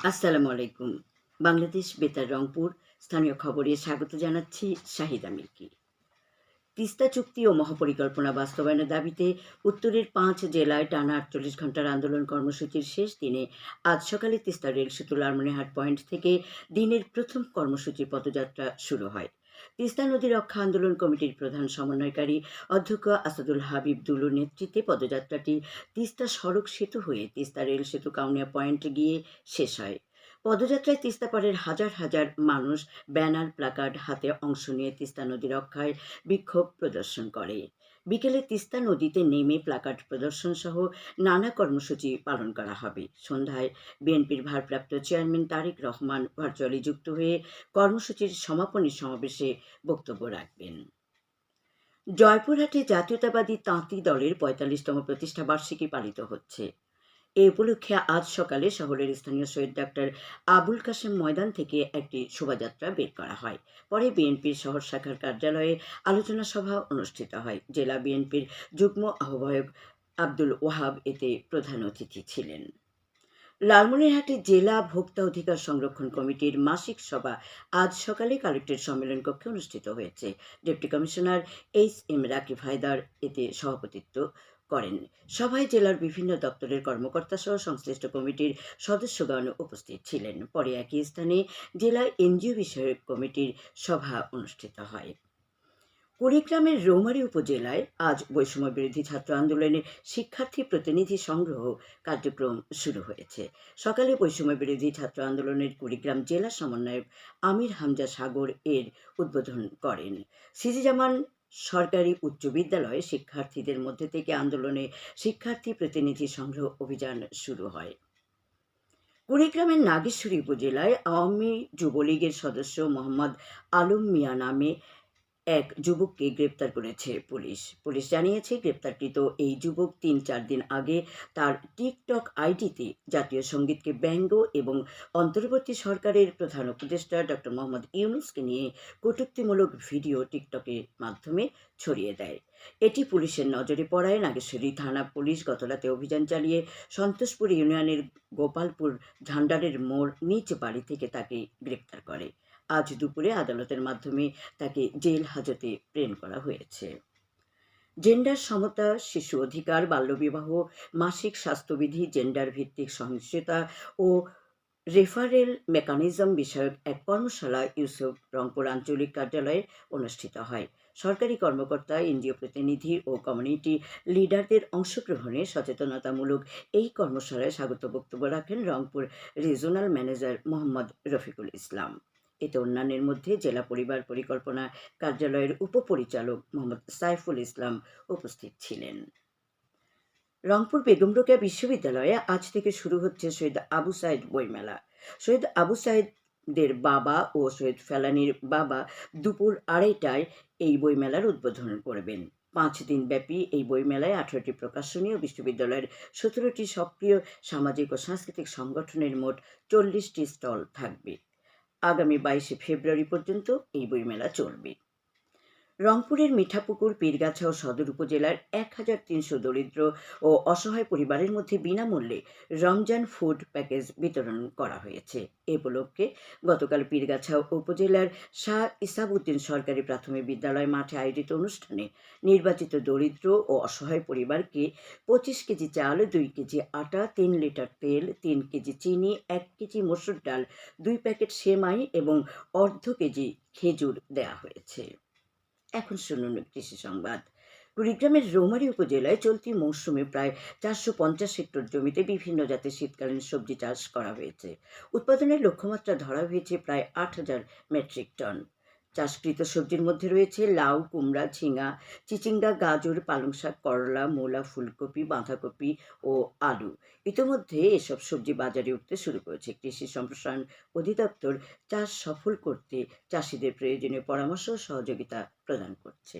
আসসালামু আলাইকুম। বাংলাদেশ বেতার রংপুর স্থানীয় খবরে স্বাগত জানাচ্ছি শাহিদা মিল্কি তিস্তা চুক্তি ও মহাপরিকল্পনা বাস্তবায়নের দাবিতে উত্তরের পাঁচ জেলায় টানা আটচল্লিশ ঘণ্টার আন্দোলন কর্মসূচির শেষ দিনে আজ সকালে তিস্তা রেল সেতু লালমনিহাট পয়েন্ট থেকে দিনের প্রথম কর্মসূচি পদযাত্রা শুরু হয়। তিস্তা নদী রক্ষা আন্দোলন কমিটির প্রধান সমন্বয়কারী অধ্যক্ষ আসাদুল হাবিব দুলুর নেতৃত্বে পদযাত্রাটি তিস্তা সড়ক সেতু হয়ে তিস্তা রেল সেতু কাউনিয়া পয়েন্টে গিয়ে শেষ হয়। পদযাত্রায় তিস্তা পাড়ের হাজার হাজার মানুষ ব্যানার, প্লাকার্ড হাতে অংশ নিয়ে তিস্তা নদী রক্ষায় বিক্ষোভ প্রদর্শন করে। বিকেলে তিস্তা নদীতে নেমে প্লাকার্ড প্রদর্শন সহ নানা কর্মসূচি পালন করা হবে। সন্ধ্যায় বিএনপির ভারপ্রাপ্ত চেয়ারম্যান তারেক রহমান ভার্চুয়ালি যুক্ত হয়ে কর্মসূচির সমাপনী সমাবেশে বক্তব্য রাখবেন। জয়পুরহাটে জাতীয়তাবাদী তাঁতি দলের পঁয়তাল্লিশতম প্রতিষ্ঠাবার্ষিকী পালিত হচ্ছে। এ উপলক্ষে আজ সকালে শহরের স্থানীয় শহীদ ডাক্তার আবুল কাশেম ময়দান থেকে একটি শোভাযাত্রা বের করা হয়। পরে বিএনপির শহর শাখার কার্যালয়ে আলোচনা সভা অনুষ্ঠিত হয়। জেলা বিএনপির যুগ্ম আহ্বায়ক আব্দুল ওয়াহাব এতে প্রধান অতিথি ছিলেন। লালমনিরহাটে জেলা ভোক্তা অধিকার সংরক্ষণ কমিটির মাসিক সভা আজ সকালে কালেক্টরেট সম্মেলন কক্ষে অনুষ্ঠিত হয়েছে। Deputy commissioner H M Rakib Haider এতে সভাপতিত্ব করেন। সভায় জেলার বিভিন্ন দপ্তরের কর্মকর্তা সহ সংশ্লিষ্ট কমিটির সদস্যগণ উপস্থিত ছিলেন। পরে একই স্থানে জেলা এনজিও বিষয়ক কমিটির সভা অনুষ্ঠিত হয়। কুড়িগ্রামের রৌমারী উপজেলায় আজ বৈষম্য বিরোধী ছাত্র আন্দোলনের শিক্ষার্থী প্রতিনিধি সংগ্রহ কার্যক্রম শুরু হয়েছে। সকালে বৈষম্য বিরোধী ছাত্র আন্দোলনের কুড়িগ্রাম জেলা সমন্বয়ক আমির হামজা সাগর এর উদ্বোধন করেন। সিজিজামান সরকারি উচ্চ বিদ্যালয়ে শিক্ষার্থীদের মধ্যে থেকে আন্দোলনে শিক্ষার্থী প্রতিনিধি সংগ্রহ অভিযান শুরু হয়। কুড়িগ্রামের নাগেশ্বরী উপজেলায় আওয়ামী যুবলীগের সদস্য মোহাম্মদ আলম মিয়া নামে এক যুবককে গ্রেপ্তার করেছে পুলিশ। পুলিশ জানিয়েছে, গ্রেপ্তারকৃত এই যুবক তিন চার দিন আগে তার টিকটক আইডিতে জাতীয় সঙ্গীতকে ব্যঙ্গ এবং অন্তর্বর্তী সরকারের প্রধান উপদেষ্টা ডক্টর মোহাম্মদ ইউনুসকে নিয়ে কটূক্তিমূলক ভিডিও টিকটকের মাধ্যমে ছড়িয়ে দেয়। এটি পুলিশের নজরে পড়ায় নাগেশ্বরী থানা পুলিশ গতরাতে অভিযান চালিয়ে সন্তোষপুর ইউনিয়নের গোপালপুর ঝান্ডারের মোড় নিচ বাড়ি থেকে তাকে গ্রেপ্তার করে। আজ দুপুরে আদালতের মাধ্যমে তাকে জেল হাজতে প্রেরণ করা হয়েছে। জেন্ডার সমতা, শিশু অধিকার, বাল্যবিবাহ, মাসিক স্বাস্থ্যবিধি জেন্ডার ভিত্তিক সহিংসতা ও রেফারেল মেকানিজম বিষয়ক এক কর্মশালা ইউসুফ রংপুর আঞ্চলিক কার্যালয়ে অনুষ্ঠিত হয়। সরকারি কর্মকর্তা, এনজিও প্রতিনিধি ও কমিউনিটি লিডারদের অংশগ্রহণে সচেতনতামূলক এই কর্মশালায় স্বাগত বক্তব্য রাখেন রংপুর রিজনাল ম্যানেজার মোহাম্মদ রফিকুল ইসলাম। এতে অন্যান্যের মধ্যে জেলা পরিবার পরিকল্পনা কার্যালয়ের উপপরিচালক মোহাম্মদ সাইফুল ইসলাম উপস্থিত ছিলেন। রংপুর বেগম রোকেয়া বিশ্ববিদ্যালয়ে আজ থেকে শুরু হচ্ছে সৈয়দ আবু সাইদ বইমেলা সৈয়দ আবু সাইদের বাবা ও সৈয়দ ফেলানির বাবা দুপুর আড়াইটায় এই বইমেলার উদ্বোধন করবেন। পাঁচ দিন ব্যাপী এই বইমেলায় আঠারোটি প্রকাশনী ও বিশ্ববিদ্যালয়ের সতেরোটি সক্রিয় সামাজিক ও সাংস্কৃতিক সংগঠনের মোট চল্লিশটি স্টল থাকবে। আগামী বাইশে ফেব্রুয়ারি পর্যন্ত এই বইমেলা চলবে। রংপুরের মিঠাপুকুর, পীরগাছা ও সদর উপজেলার এক হাজার তিনশো দরিদ্র ও অসহায় পরিবারের মধ্যে বিনামূল্যে রমজান ফুড প্যাকেজ বিতরণ করা হয়েছে। এ উপলক্ষে গতকাল পীরগাছা উপজেলার শাহ ইসাবউদ্দিন সরকারি প্রাথমিক বিদ্যালয় মাঠে আয়োজিত অনুষ্ঠানে নির্বাচিত দরিদ্র ও অসহায় পরিবারকে পঁচিশ কেজি চাল, দুই কেজি আটা, তিন লিটার তেল, তিন কেজি চিনি, এক কেজি মসুর ডাল, দুই প্যাকেট সেমাই এবং অর্ধ কেজি খেজুর দেওয়া হয়েছে। এখন শুনুন কৃষি সংবাদ। কুড়িগ্রামের রৌমারী উপজেলায় চলতি মৌসুমে প্রায় চারশো পঞ্চাশ হেক্টর জমিতে বিভিন্ন জাতের শীতকালীন সবজি চাষ করা হয়েছে। উৎপাদনের লক্ষ্যমাত্রা ধরা হয়েছে প্রায় আট হাজার মেট্রিক টন। চাষকৃত সবজির মধ্যে রয়েছে লাউ, কুমড়া, ঝিঙা চিচিঙ্গা গাজর, পালং শাক, করলা, মূলা, ফুলকপি, বাঁধাকপি ও আলু। ইতিমধ্যে এসব সবজি বাজারে উঠতে শুরু করেছে। কৃষি সম্প্রসারণ অধিদপ্তর চাষ সফল করতে চাষিদের প্রয়োজনীয় পরামর্শ ও সহযোগিতা প্রদান করছে।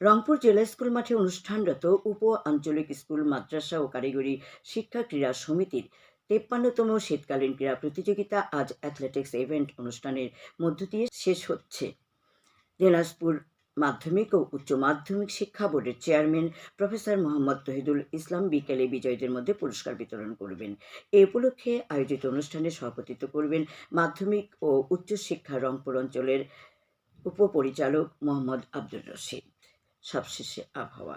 রংপুর জেলা স্কুল মাঠে অনুষ্ঠানরত উপ আঞ্চলিক স্কুল, মাদ্রাসা ও কারিগরি শিক্ষা ক্রীড়া সমিতির তেপ্পান্নতম শীতকালীন ক্রীড়া প্রতিযোগিতা আজ অ্যাথলেটিক্স ইভেন্ট অনুষ্ঠানের মধ্য দিয়ে শেষ হচ্ছে। দিনাজপুর মাধ্যমিক ও উচ্চ মাধ্যমিক শিক্ষা বোর্ডের চেয়ারম্যান প্রফেসর মোহাম্মদ তহিদুল ইসলাম বিকেলে বিজয়ীদের মধ্যে পুরস্কার বিতরণ করবেন। এ উপলক্ষে আয়োজিত অনুষ্ঠানে সভাপতিত্ব করবেন মাধ্যমিক ও উচ্চ শিক্ষা রংপুর অঞ্চলের উপপরিচালক মোহাম্মদ আব্দুর রশিদ। সবশেষে আবহাওয়া।